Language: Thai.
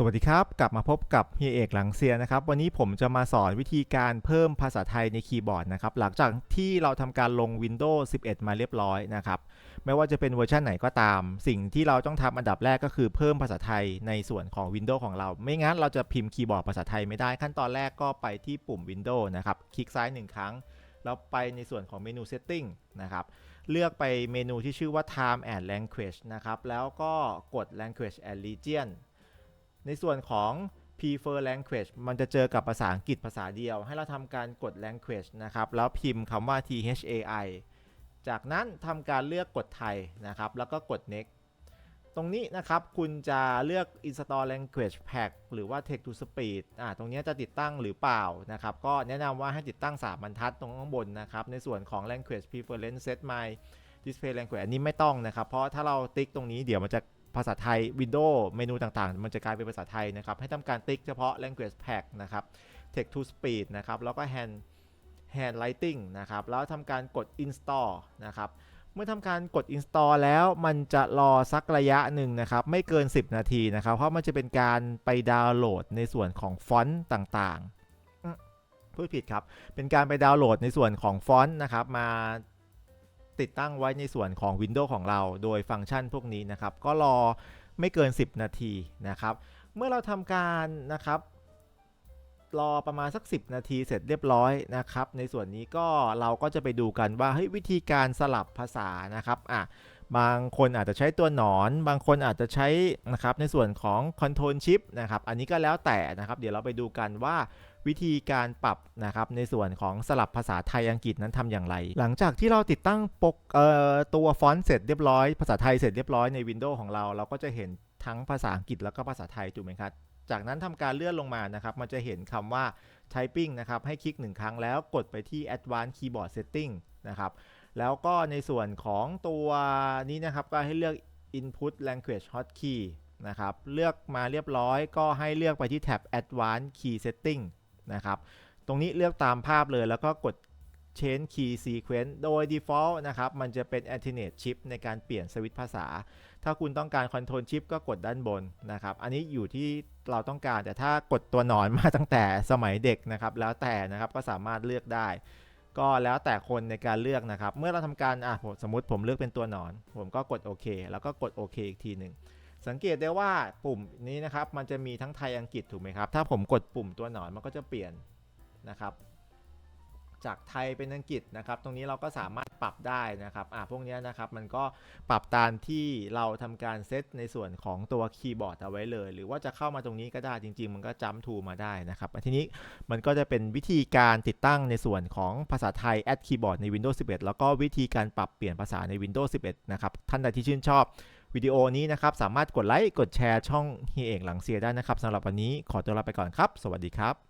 สวัสดีครับ กลับมาพบกับเฮียเอกหลังเซียนะครับ วันนี้ผมจะมาสอนวิธีการเพิ่มภาษาไทยในคีย์บอร์ดนะครับ หลังจากที่เราทำการลง Windows 11 มาเรียบร้อยนะครับ ไม่ว่าจะเป็นเวอร์ชันไหนก็ตาม สิ่งที่เราต้องทำอันดับแรกก็คือเพิ่มภาษาไทยในส่วนของ Windows ของเรา ไม่งั้นเราจะพิมพ์คีย์บอร์ดภาษาไทยไม่ได้ ขั้นตอนแรกก็ไปที่ปุ่ม Windows นะครับ คลิกซ้าย 1 ครั้ง แล้วไปในส่วนของเมนู Setting นะครับเลือกไปเมนูที่ชื่อว่า Time and Language นะครับ แล้วก็กด Language and Region ในส่วนของ prefer language มันจะเจอกับภาษาอังกฤษภาษาเดียว ให้เราทำการกด language นะครับ แล้วพิมพ์คำว่า thai จากนั้นทำการเลือกกดไทยนะครับ แล้วก็กด next ตรงนี้นะครับ คุณจะเลือก install language pack หรือว่า text to speech อ่าตรงนี้จะติดตั้งหรือเปล่านะครับ ก็แนะนำว่าให้ติดตั้ง 3 บรรทัดตรงข้างบนนะครับ ในส่วนของ language preference set my display language อันนี้ไม่ต้องนะครับ เพราะถ้าเราติ๊กตรงนี้เดี๋ยวมันจะ ภาษาไทย Windows เมนูต่างๆ มันจะกลายเป็นภาษาไทยนะครับ ให้ทำการติ๊กเฉพาะ language pack นะครับ text to speech นะครับ แล้วก็ hand handwriting นะครับ แล้วทำการกด install นะครับ เมื่อทำการกด install แล้วมันจะรอสักระยะหนึ่งนะครับ ไม่เกิน 10 นาทีนะครับ เพราะมันจะเป็นการไปดาวน์โหลดในส่วนของฟอนต์ต่างๆพูดผิดครับ เป็นการไปดาวน์โหลดในส่วนของฟอนต์นะครับมา ติดตั้งไว้ในส่วนของ Windows ของเรา โดยฟังก์ชันพวกนี้นะครับ ก็รอไม่เกิน 10 นาทีนะครับ เมื่อเราทำการนะครับรอประมาณสัก 10 นาทีเสร็จเรียบร้อยนะครับ ในส่วนนี้ก็เราก็จะไปดูกันว่าเฮ้ยวิธีการสลับภาษานะครับอะบางคนอาจจะใช้ตัวหนอน บางคนอาจจะใช้นะครับในส่วนของ Control Shift นะครับ อันนี้ก็แล้วแต่นะครับ เดี๋ยวเราไปดูกันว่า วิธีการปรับนะครับในส่วนของสลับภาษาไทยอังกฤษนั้นทำอย่างไร หลังจากที่เราติดตั้งปกตัวฟอนต์เสร็จเรียบร้อย ภาษาไทยเสร็จเรียบร้อยใน Windows ของเรา เราก็จะเห็นทั้งภาษาอังกฤษแล้วก็ภาษาไทยถูกไหมครับจากนั้นทำการเลื่อนลงมานะครับ มันจะเห็นคำว่า typing นะครับ ให้คลิก 1 ครั้งแล้วกดไปที่ advanced keyboard setting นะครับ แล้วก็ในส่วนของตัวนี้นะครับ ก็ให้เลือก input language hotkey นะครับ เลือกมาเรียบร้อยก็ให้เลือกไปที่แท็บ advanced key setting นะครับ ตรงนี้เลือกตามภาพเลยแล้วก็กด change key sequence โดย default นะครับ มันจะเป็น alternate shift ในการเปลี่ยนสวิตช์ภาษา ถ้าคุณต้องการ Control Shift ก็กดด้านบนนะครับ อันนี้อยู่ที่เราต้องการ แต่ถ้ากดตัวหนอนมาตั้งแต่สมัยเด็กนะครับ แล้วแต่นะครับก็สามารถเลือกได้ ก็แล้วแต่คนในการเลือกนะครับ เมื่อเราทำการ อะสมมติผมเลือกเป็นตัวหนอน ผมก็กดโอเคแล้วก็กดโอเคอีกทีหนึ่ง สังเกตได้ว่าปุ่มนี้นะครับ มันจะมีทั้งไทยอังกฤษถูกไหมครับ ถ้าผมกดปุ่มตัวหนอนมันก็จะเปลี่ยนนะครับ จากไทยเป็นอังกฤษนะครับ ตรงนี้เราก็สามารถปรับได้นะครับอ่าพวกนี้นะครับมันก็ปรับตามที่เราทำการเซตในส่วนของตัวคีย์บอร์ดเอาไว้เลย หรือว่าจะเข้ามาตรงนี้ก็ได้จริง ๆ มันก็จัมทูมาได้นะครับทีนี้มันก็จะเป็นวิธีการติดตั้งในส่วนของภาษาไทยแอดคีย์บอร์ดใน Windows 11 แล้วก็วิธีการปรับเปลี่ยนภาษาใน Windows 11 นะครับ ท่านใดที่ชื่นชอบ วิดีโอนี้นะครับ สามารถกดไลค์ กดแชร์ช่องเฮียเอกหลังเสียได้นะครับสำหรับวันนี้ขอตัวลาไปก่อนครับ สวัสดีครับ